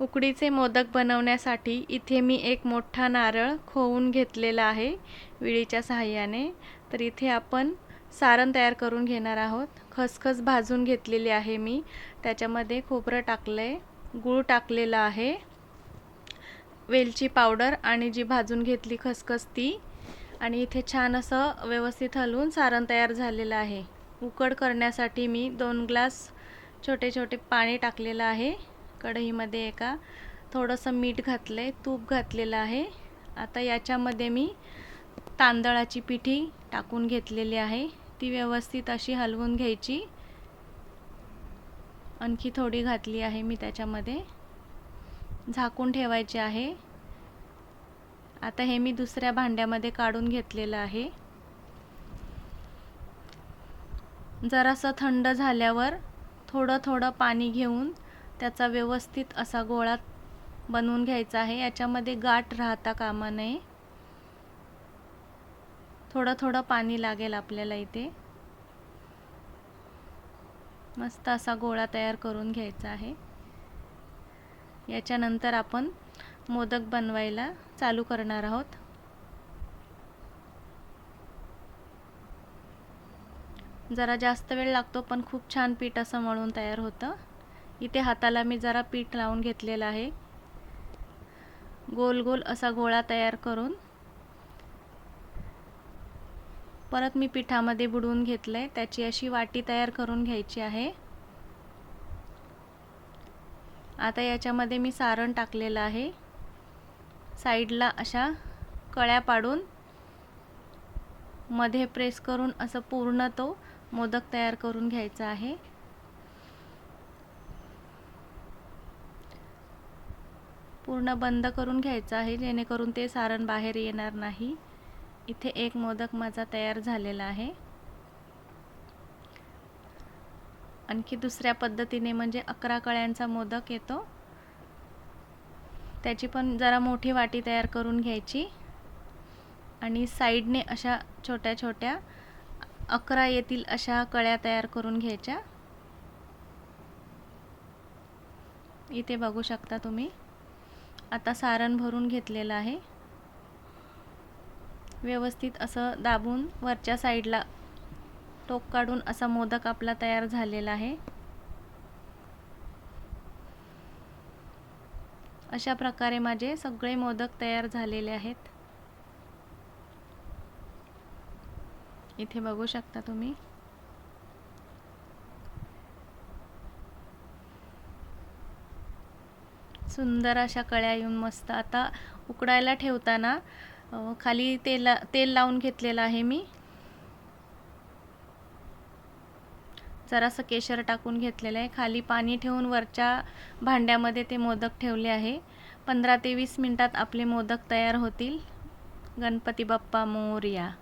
उकडीचे मोदक बनवण्यासाठी इथे मी एक मोठा नारळ खोवून घेतलेला आहे विळीच्या सहाय्याने. तर इथे आपण सारण तयार करून घेणार आहोत. खसखस भाजून घेतलेली आहे मी. त्याच्यामध्ये खोबरं टाकलं आहे गूळ टाकलेला आहे वेलची पावडर आणि जी भाजून घेतली खसखस ती. आणि इथे छान असं व्यवस्थित हलवून सारण तयार झालेलं आहे. उकड करण्यासाठी मी दोन ग्लास छोटे छोटे पाणी टाकलेलं आहे. कढईमध्ये एका थोडंसं मीठ घातलं आहे तूप घातलेलं आहे. आता याच्यामध्ये मी तांदळाची पिठी टाकून घेतलेली आहे. ती व्यवस्थित अशी हलवून घ्यायची. आणखी थोडी घातली आहे मी त्याच्यामध्ये. झाकून ठेवायचे आहे. आता हे मी दुसऱ्या भांड्यामध्ये काढून घेतलेलं आहे. जरासं थंड झाल्यावर थोडं थोडं पाणी घेऊन त्याचा व्यवस्थित असा गोळा बनवून घ्यायचा आहे. याच्यामध्ये गाठ राहता कामा नये. थोडं थोडं पाणी लागेल आपल्याला इथे. मस्त असा गोळा तयार करून घ्यायचा आहे. याच्यानंतर आपण मोदक बनवायला चालू करणार आहोत. जरा जास्त वेळ लागतो पण खूप छान पीठ असं मळून तयार होतं. इथे हाताला मी जरा पीठ लावून घेतलेलं आहे. गोल गोल असा गोळा तयार करून. परत मी पिठामध्ये बुडवून घेतलं आहे त्याची अशी वाटी तयार करून घ्यायची आहे. आता याच्यामध्ये मी सारण टाकलेलं आहे. साईडला अशा कळ्या पाडून मध्ये प्रेस करून असं पूर्ण तो मोदक तयार करून घ्यायचा आहे. पूर्ण बंद करून घ्यायचं आहे जेणेकरून ते सारण बाहेर येणार नाही. इथे एक मोदक माझा तयार झालेला आहे. आणखी दुसऱ्या पद्धतीने म्हणजे अकरा कळ्यांचा मोदक येतो. त्याची पण जरा मोठी वाटी तयार करून घ्यायची. आणि साईडने अशा छोट्या छोट्या अकरा येतील अशा कळ्या तयार करून घ्यायच्या. इथे बघू शकता तुम्ही. आता सारण भरून घेतलेलं आहे. व्यवस्थित असं दाबून वरच्या साईडला टोक काढून असा मोदक आपला तयार झालेला आहे. अशा प्रकारे माझे सगळे मोदक तयार झालेले आहेत. इथे बघू शकता तुम्ही. सुंदर अशा कळ्या येऊन मस्त आता उकडायला ठेवताना खाली तेला तेल लावून घेतलेलं आहे मी. जरासं केशर टाकून घेतलेलं आहे. खाली पाणी ठेवून वरच्या भांड्यामध्ये ते मोदक ठेवले आहे. पंधरा ते वीस मिनटात आपले मोदक तयार होतील. गणपती बाप्पा मोरया.